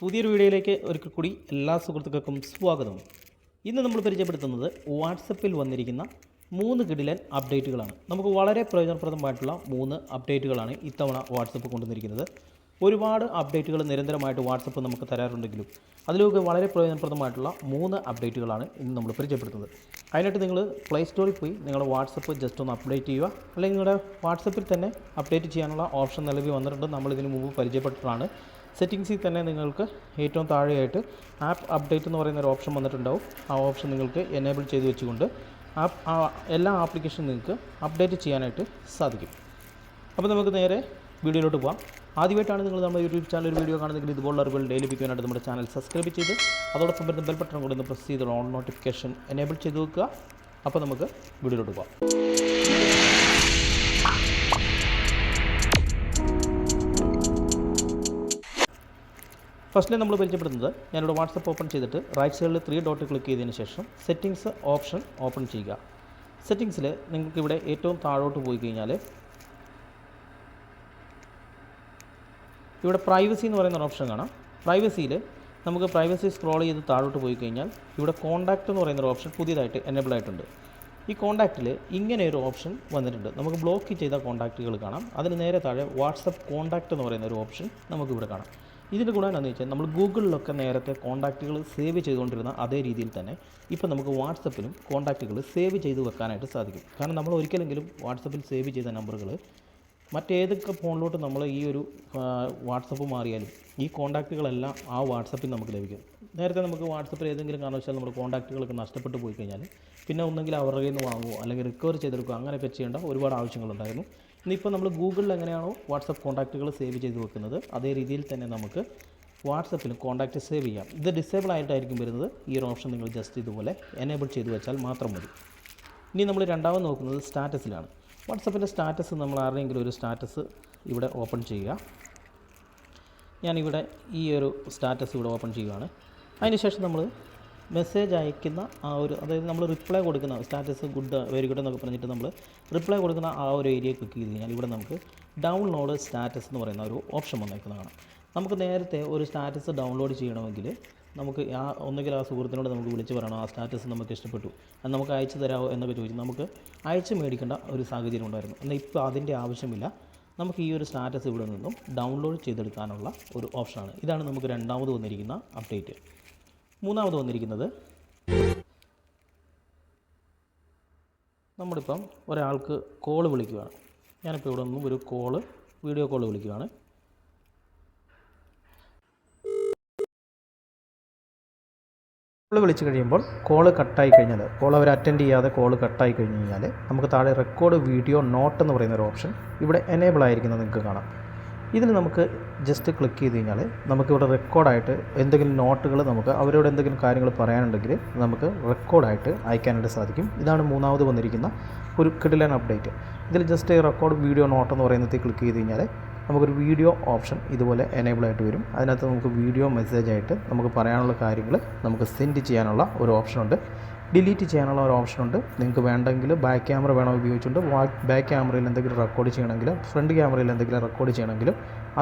പുതിയൊരു വീഡിയോയിലേക്ക് ഒരിക്കൽ കൂടി എല്ലാ സുഹൃത്തുക്കൾക്കും സ്വാഗതം. ഇന്ന് നമ്മൾ പരിചയപ്പെടുത്തുന്നത് വാട്സപ്പിൽ വന്നിരിക്കുന്ന മൂന്ന് കിടിലൻ അപ്ഡേറ്റുകളാണ്. നമുക്ക് വളരെ പ്രയോജനപ്രദമായിട്ടുള്ള മൂന്ന് അപ്ഡേറ്റുകളാണ് ഇത്തവണ വാട്സപ്പ് കൊണ്ടുവന്നിരിക്കുന്നത്. ഒരുപാട് അപ്ഡേറ്റുകൾ നിരന്തരമായിട്ട് വാട്സപ്പ് നമുക്ക് തരാറുണ്ടെങ്കിലും അതിലൊക്കെ വളരെ പ്രയോജനപ്രദമായിട്ടുള്ള മൂന്ന് അപ്ഡേറ്റുകളാണ് ഇന്ന് നമ്മൾ പരിചയപ്പെടുത്തുന്നത്. അതിനായിട്ട് നിങ്ങൾ പ്ലേ സ്റ്റോറിൽ പോയി നിങ്ങളുടെ വാട്സപ്പ് ജസ്റ്റ് ഒന്ന് അപ്ഡേറ്റ് ചെയ്യുക. അല്ലെങ്കിൽ നിങ്ങളുടെ വാട്സപ്പിൽ തന്നെ അപ്ഡേറ്റ് ചെയ്യാനുള്ള ഓപ്ഷൻ നിലവിൽ വന്നിട്ടുണ്ട്. നമ്മൾ ഇതിനു മുമ്പ് പരിചയപ്പെട്ടിട്ടാണ് സെറ്റിങ്സിൽ തന്നെ നിങ്ങൾക്ക് ഏറ്റവും താഴെയായിട്ട് ആപ്പ് അപ്ഡേറ്റ് എന്ന് പറയുന്ന ഒരു ഓപ്ഷൻ വന്നിട്ടുണ്ടാവും. ആ ഓപ്ഷൻ നിങ്ങൾക്ക് എനേബിൾ ചെയ്ത് വെച്ചുകൊണ്ട് ആപ്പ് എല്ലാ ആപ്ലിക്കേഷനും നിങ്ങൾക്ക് അപ്ഡേറ്റ് ചെയ്യാനായിട്ട് സാധിക്കും. അപ്പോൾ നമുക്ക് നേരെ വീഡിയോയിലോട്ട് പോകാം ആദ്യമായിട്ടാണ് നിങ്ങൾ നമ്മുടെ യൂട്യൂബ് ചാനൽ ഒരു വീഡിയോ കാണുന്നെങ്കിൽ ഇതുപോലുള്ള അറിവുകൾ ഡെയിലി ലഭിക്കാനായിട്ട് നമ്മുടെ ചാനൽ സബ്സ്ക്രൈബ് ചെയ്ത് അതോടൊപ്പം വരുന്ന ബെൽ ബട്ടൺ കൂടി ഒന്ന് പ്രസ് ചെയ്ത് ഓൺ നോട്ടിഫിക്കേഷൻ എനേബിൾ ചെയ്ത് വെക്കുക. അപ്പോൾ നമുക്ക് വീഡിയോയിലോട്ട് പോകാം ഫസ്റ്റിൽ നമ്മൾ പരിചയപ്പെടുന്നത് ഞാനിവിടെ വാട്സപ്പ് ഓപ്പൺ ചെയ്തിട്ട് റൈറ്റ് സൈഡിൽ ത്രീ ഡോട്ട് ക്ലിക്ക് ചെയ്തതിന് ശേഷം സെറ്റിങ്സ് ഓപ്ഷൻ ഓപ്പൺ ചെയ്യുക. സെറ്റിങ്സിൽ നിങ്ങൾക്കിവിടെ ഏറ്റവും താഴോട്ട് പോയി കഴിഞ്ഞാൽ ഇവിടെ പ്രൈവസി എന്ന് പറയുന്ന ഒരു ഓപ്ഷൻ കാണാം. പ്രൈവസിയിൽ നമുക്ക് പ്രൈവസി സ്ക്രോൾ ചെയ്ത് താഴോട്ട് പോയി കഴിഞ്ഞാൽ ഇവിടെ കോണ്ടാക്ട് എന്ന് പറയുന്ന ഒരു ഓപ്ഷൻ പുതിയതായിട്ട് എനേബിൾ ആയിട്ടുണ്ട്. ഈ കോണ്ടാക്റ്റിൽ ഇങ്ങനെ ഒരു ഓപ്ഷൻ വന്നിട്ടുണ്ട്. നമുക്ക് ബ്ലോക്ക് ചെയ്ത കോണ്ടാക്റ്റുകൾ കാണാം. അതിന് നേരെ താഴെ വാട്സപ്പ് കോൺടാക്റ്റ് എന്ന് പറയുന്ന ഒരു ഓപ്ഷൻ നമുക്കിവിടെ കാണാം. ഇതിന്റെ കൂടെ എന്താണെന്ന് വെച്ചാൽ നമ്മൾ ഗൂഗിളിലൊക്കെ നേരത്തെ കോൺടാക്റ്റുകൾ സേവ് ചെയ്തുകൊണ്ടിരുന്ന അതേ രീതിയിൽ തന്നെ ഇപ്പോൾ നമുക്ക് വാട്സപ്പിലും കോൺടാക്റ്റുകൾ സേവ് ചെയ്ത് വെക്കാനായിട്ട് സാധിക്കും. കാരണം നമ്മൾ ഒരിക്കലെങ്കിലും വാട്സപ്പിൽ സേവ് ചെയ്ത നമ്പറുകൾ മറ്റേതൊക്കെ ഫോണിലോട്ട് നമ്മൾ ഈ ഒരു വാട്സപ്പ് മാറിയാലും ഈ കോൺടാക്റ്റുകളെല്ലാം ആ വാട്സപ്പിൽ നമുക്ക് ലഭിക്കും. നേരത്തെ നമുക്ക് വാട്സപ്പിൽ ഏതെങ്കിലും കാരണവശാൽ നമ്മുടെ കോൺടാക്റ്റുകളൊക്കെ നഷ്ടപ്പെട്ടു പോയി കഴിഞ്ഞാൽ പിന്നെ ഒന്നെങ്കിൽ അവരുടെ കയ്യിൽ നിന്ന് വാങ്ങുമോ അല്ലെങ്കിൽ റിക്കവർ ചെയ്തെടുക്കുക അങ്ങനെയൊക്കെ ചെയ്യേണ്ട ഒരുപാട് ആവശ്യങ്ങളുണ്ടായിരുന്നു. ഇന്നിപ്പോൾ നമ്മൾ ഗൂഗിളിൽ എങ്ങനെയാണോ വാട്സപ്പ് കോൺടാക്റ്റുകൾ സേവ് ചെയ്ത് വെക്കുന്നത്? അതേ രീതിയിൽ തന്നെ നമുക്ക് വാട്സപ്പിൽ കോൺടാക്റ്റ് സേവ് ചെയ്യാം. ഇത് ഡിസേബിൾ ആയിട്ടായിരിക്കും വരുന്നത്. ഈ ഒരു ഓപ്ഷൻ നിങ്ങൾ ജസ്റ്റ് ഇതുപോലെ എനേബിൾ ചെയ്ത് വെച്ചാൽ മാത്രം മതി. ഇനി നമ്മൾ രണ്ടാമത് നോക്കുന്നത് സ്റ്റാറ്റസിലാണ് വാട്സപ്പിന്റെ സ്റ്റാറ്റസ് നമ്മൾ ആരുടെയെങ്കിലും ഒരു സ്റ്റാറ്റസ് ഇവിടെ ഓപ്പൺ ചെയ്യുക. ഞാനിവിടെ ഈ ഒരു സ്റ്റാറ്റസ് ഇവിടെ ഓപ്പൺ ചെയ്യുകയാണ്. അതിനുശേഷം നമ്മൾ മെസ്സേജ് അയക്കുന്ന ആ ഒരു അതായത് നമ്മൾ റിപ്ലൈ കൊടുക്കുന്ന സ്റ്റാറ്റസ് ഗുഡ് വെരി ഗുഡ് എന്നൊക്കെ പറഞ്ഞിട്ട് നമ്മൾ റിപ്ലൈ കൊടുക്കുന്ന ആ ഒരു ഏരിയ ക്ലിക്ക് ചെയ്ത് കഴിഞ്ഞാൽ ഇവിടെ നമുക്ക് ഡൗൺലോഡ് സ്റ്റാറ്റസ് എന്ന് പറയുന്ന ഒരു ഓപ്ഷൻ വന്നേക്കുന്നതാണ്. നമുക്ക് നേരത്തെ ഒരു സ്റ്റാറ്റസ് ഡൗൺലോഡ് ചെയ്യണമെങ്കിൽ നമുക്ക് ആ ഒന്നുകിൽ ആ സുഹൃത്തിനോട് നമുക്ക് വിളിച്ച് പറയണം ആ സ്റ്റാറ്റസ് നമുക്ക് ഇഷ്ടപ്പെട്ടു അത് നമുക്ക് അയച്ചു തരാമോ എന്നൊക്കെ ചോദിച്ചു നമുക്ക് അയച്ചു മേടിക്കേണ്ട ഒരു സാഹചര്യം ഉണ്ടായിരുന്നു. എന്നാൽ ഇപ്പോൾ അതിന്റെ ആവശ്യമില്ല. നമുക്ക് ഈ ഒരു സ്റ്റാറ്റസ് ഇവിടെ നിന്നും ഡൗൺലോഡ് ചെയ്തെടുക്കാനുള്ള ഒരു ഓപ്ഷനാണ് ഇതാണ് നമുക്ക് രണ്ടാമത് വന്നിരിക്കുന്ന അപ്ഡേറ്റ് മൂന്നാമത് വന്നിരിക്കുന്നത് നമ്മളിപ്പം ഒരാൾക്ക് കോൾ വിളിക്കുകയാണ് ഞാനിപ്പോൾ ഇവിടെ നിന്നും ഒരു കോൾ വീഡിയോ കോൾ വിളിക്കുകയാണ് കോൾ വിളിച്ച് കഴിയുമ്പോൾ കോൾ കട്ടായി കഴിഞ്ഞാൽ കോൾ അവർ അറ്റൻഡ് ചെയ്യാതെ കോൾ കട്ടായി കഴിഞ്ഞു കഴിഞ്ഞാൽ നമുക്ക് താഴെ റെക്കോർഡ് വീഡിയോ നോട്ട് എന്ന് പറയുന്ന ഒരു ഓപ്ഷൻ ഇവിടെ എനേബിൾ ആയിരിക്കുന്നത് നിങ്ങൾക്ക് കാണാം. ഇതിൽ നമുക്ക് ജസ്റ്റ് ക്ലിക്ക് ചെയ്ത് കഴിഞ്ഞാൽ നമുക്കിവിടെ റെക്കോർഡായിട്ട് എന്തെങ്കിലും നോട്ടുകൾ നമുക്ക് അവരോട് എന്തെങ്കിലും കാര്യങ്ങൾ പറയാനുണ്ടെങ്കിൽ നമുക്ക് റെക്കോർഡായിട്ട് അയക്കാനായിട്ട് സാധിക്കും. ഇതാണ് മൂന്നാമത് വന്നിരിക്കുന്ന ഒരു കിടിലൻ അപ്ഡേറ്റ് ഇതിൽ ജസ്റ്റ് റെക്കോർഡ് വീഡിയോ നോട്ട് എന്ന് പറയുന്നത് ക്ലിക്ക് ചെയ്ത് കഴിഞ്ഞാൽ നമുക്കൊരു വീഡിയോ ഓപ്ഷൻ ഇതുപോലെ എനേബിൾ ആയിട്ട് വരും. അതിനകത്ത് നമുക്ക് വീഡിയോ മെസ്സേജ് ആയിട്ട് നമുക്ക് പറയാനുള്ള കാര്യങ്ങൾ നമുക്ക് സെൻഡ് ചെയ്യാനുള്ള ഒരു ഓപ്ഷനുണ്ട് ഡിലീറ്റ് ചെയ്യാനുള്ള ഒരു ഓപ്ഷൻ ഉണ്ട് നിങ്ങൾക്ക് വേണ്ടെങ്കിൽ ബാക്ക് ക്യാമറ വേണോ ഉപയോഗിച്ചുകൊണ്ട് ബാക്ക് ക്യാമറയിൽ എന്തെങ്കിലും റെക്കോർഡ് ചെയ്യണമെങ്കിൽ ഫ്രണ്ട് ക്യാമറയിൽ എന്തെങ്കിലും റെക്കോർഡ് ചെയ്യണമെങ്കിൽ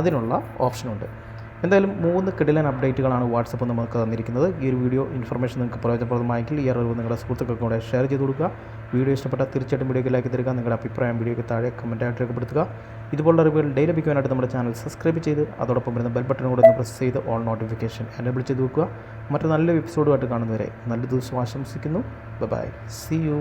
അതിനുള്ള ഓപ്ഷനുണ്ട്. എന്തായാലും മൂന്ന് കിടിലൻ അപ്ഡേറ്റുകളാണ് വാട്സപ്പ് നമുക്ക് തന്നിരിക്കുന്നത്. ഈ ഒരു വീഡിയോ ഇൻഫർമേഷൻ നിങ്ങൾക്ക് പ്രയോജനപ്രദമായെങ്കിൽ ഈ അറിവ് നിങ്ങളുടെ സുഹൃത്തുക്കൾക്കൂടെ ഷെയർ ചെയ്ത് കൊടുക്കുക. വീഡിയോ ഇഷ്ടപ്പെട്ടാൽ തീർച്ചയായിട്ടും വീഡിയോക്ക് ലൈക്ക് തരിക നിങ്ങളുടെ അഭിപ്രായം വീഡിയോയ്ക്ക് താഴെ കമന്റായിട്ട് രേഖപ്പെടുത്തുക. ഇതുപോലുള്ള അറിവുകൾ ഡെയിലി ലഭിക്കുവാനായിട്ട് നമ്മുടെ ചാനൽ സബ്സ്ക്രൈബ് ചെയ്ത് അതോടൊപ്പം വരുന്ന ബെൽ ബട്ടൺ കൂടെ ഒന്ന് പ്രസ് ചെയ്ത് ഓൾ നോട്ടിഫിക്കേഷൻ എനേബിൾ ചെയ്ത് വെക്കുക. മറ്റു നല്ലൊരു എപ്പിസോഡുമായിട്ട് കാണുന്നവരെ നല്ല ദിവസം ആശംസിക്കുന്നു. By C U